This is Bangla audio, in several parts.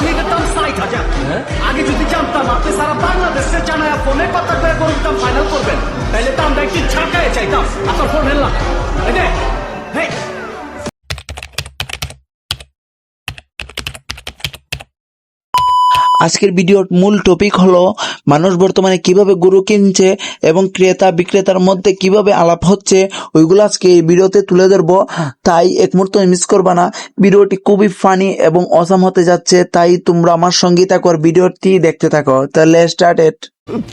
অনেক দাম ষাট হাজার। আগে যদি জানতাম আপনি সারা বাংলাদেশে জানায় ফোনে কথা করে গরুর দাম ফাইনাল করবেন। তাহলে তো আমরা আজকের ভিডিওর মূল টপিক হলো মানুষ বর্তমানে কীভাবে গরু কিনছে এবং ক্রেতা বিক্রেতার মধ্যে কীভাবে আলাপ হচ্ছে ওইগুলো আজকে এই ভিডিওতে তুলে ধরবো। তাই এক মুহূর্ত মিস করবা না। ভিডিওটি খুবই ফানি এবং অসাম হতে যাচ্ছে তাই তোমরা আমার সঙ্গী থাকো ভিডিওটি দেখতে থাকো। তাহলে স্টার্টেড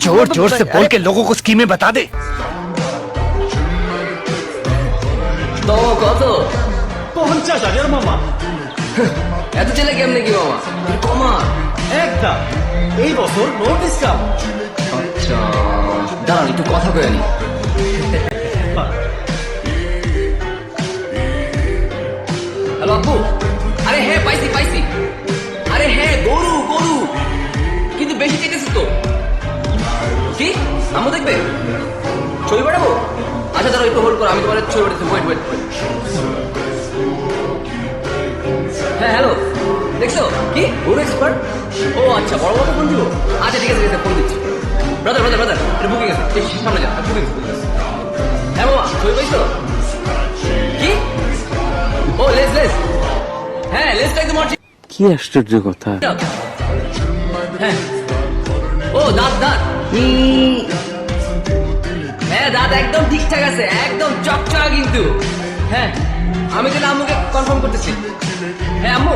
জোর জোর সে বল কে লোগো কো স্কিমে বাতা দে। তো কত? 50000 মামা। এত চলে কেমনে কি মামা? কমা। একদম এই বছর নো ডিসকাউন্ট আচ্ছা দাঁড়ান, একটু কথা কয়ে নি। হ্যালো আপু, আরে হ্যাঁ পাইছি পাইছি। আরে হ্যাঁ গরু গরু। কিন্তু বেশি চেয়েছিস তো। কি? আমও দেখবে? ছবি পাঠাবো? আচ্ছা দাঁড়াও, একটু হোল্ড করো, আমি তোমার ছবি পাঠাচ্ছি। ওয়েট হ্যাঁ হ্যালো। কি এক্সপার্ট ও আচ্ছা বড় বড় ফোন দিব আচ্ছা ঠিক আছে ঠিক আছে ফোন দিচ্ছি। ব্রাদার ব্রাদার ব্রাদার এটা বুকিং আছে। সামনে যা বুকিং হ্যাঁ বাবা ছবি পাইছো? কি? ও লেস লেস। হ্যাঁ লেসটা একদম কি আশ্চর্য কথা। হ্যাঁ। ও দাঁত দাঁত। উম, হ্যাঁ দাঁত একদম ঠিকঠাক আছে একদম চকচকা কিন্তু। হ্যাঁ আমি কিন্তু আম্মুকে কনফার্ম করতেছি। হ্যাঁ আম্মু।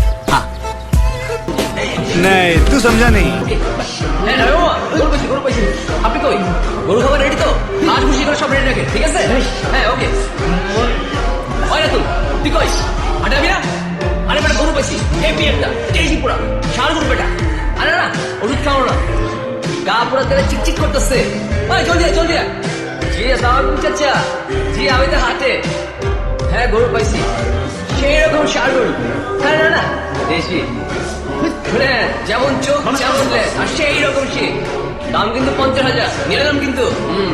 नहीं तू समझा नहीं হ্যাঁ না মামা গরু পাইছি গরু পাইছি আপনি কই গরু খাবার রেডি তো আজ খুশি করে সব রেডি রাখে ঠিক আছে হ্যাঁ ওকে ওই না তুই তুই কইস আরে আমি না আরে বেটা গরু পাইছি হেভি একটা টেজি পুরা ষাঁড় গরু বেটা আরে না ওষুধ খাও না গা পুরা তেলে চিকচিক করতেছে ওই জলদি আয়, জলদি আয়। জি আসসালাম চাচা জি আমি তো হাটে হ্যাঁ গরু পাইছি সেই রকম ষাঁড় গরু হ্যাঁ না না দেশি মানে যেমন চোখ যেমন লেজ আর সেই রকম সে দাম কিন্তু পঞ্চাশ হাজার নিয়ে নিলাম কিন্তু হুম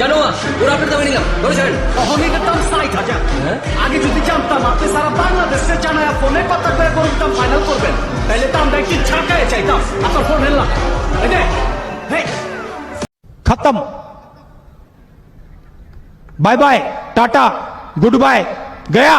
জানো ওরা আপনার দামে নিলাম ধরে যাবেন অনেক দাম ষাট হাজার আগে যদি জানতাম আপনি সারা বাংলাদেশে জানায় ফোনে কথা করে গরুর দাম ফাইনাল করবেন তাইলে তো আমরা একটু ছাকায় চাইতাম আপনার ফোন হেললাম এই যে, হেই खत्म bye bye tata goodbye गया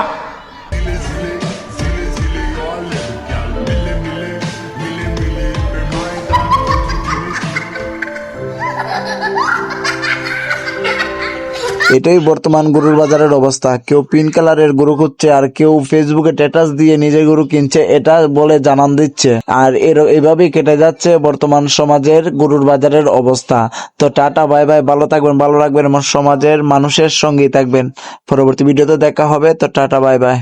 এটাই বর্তমান গরুর বাজারের অবস্থা। কেউ পিঙ্ক কালারের গরু খুঁজছে, আর কেউ ফেসবুকে স্ট্যাটাস দিয়ে নিজের গরু কিনছে, এটা বলে জানান দিচ্ছে। আর এর, এভাবেই কেটে যাচ্ছে বর্তমান সমাজের গরুর বাজারের অবস্থা। তো টাটা, বাই বাই, ভালো থাকবেন, ভালো রাখবেন সমাজের মানুষের সঙ্গেই থাকবেন। পরবর্তী ভিডিওতে দেখা হবে, তো টাটা, বাই বাই।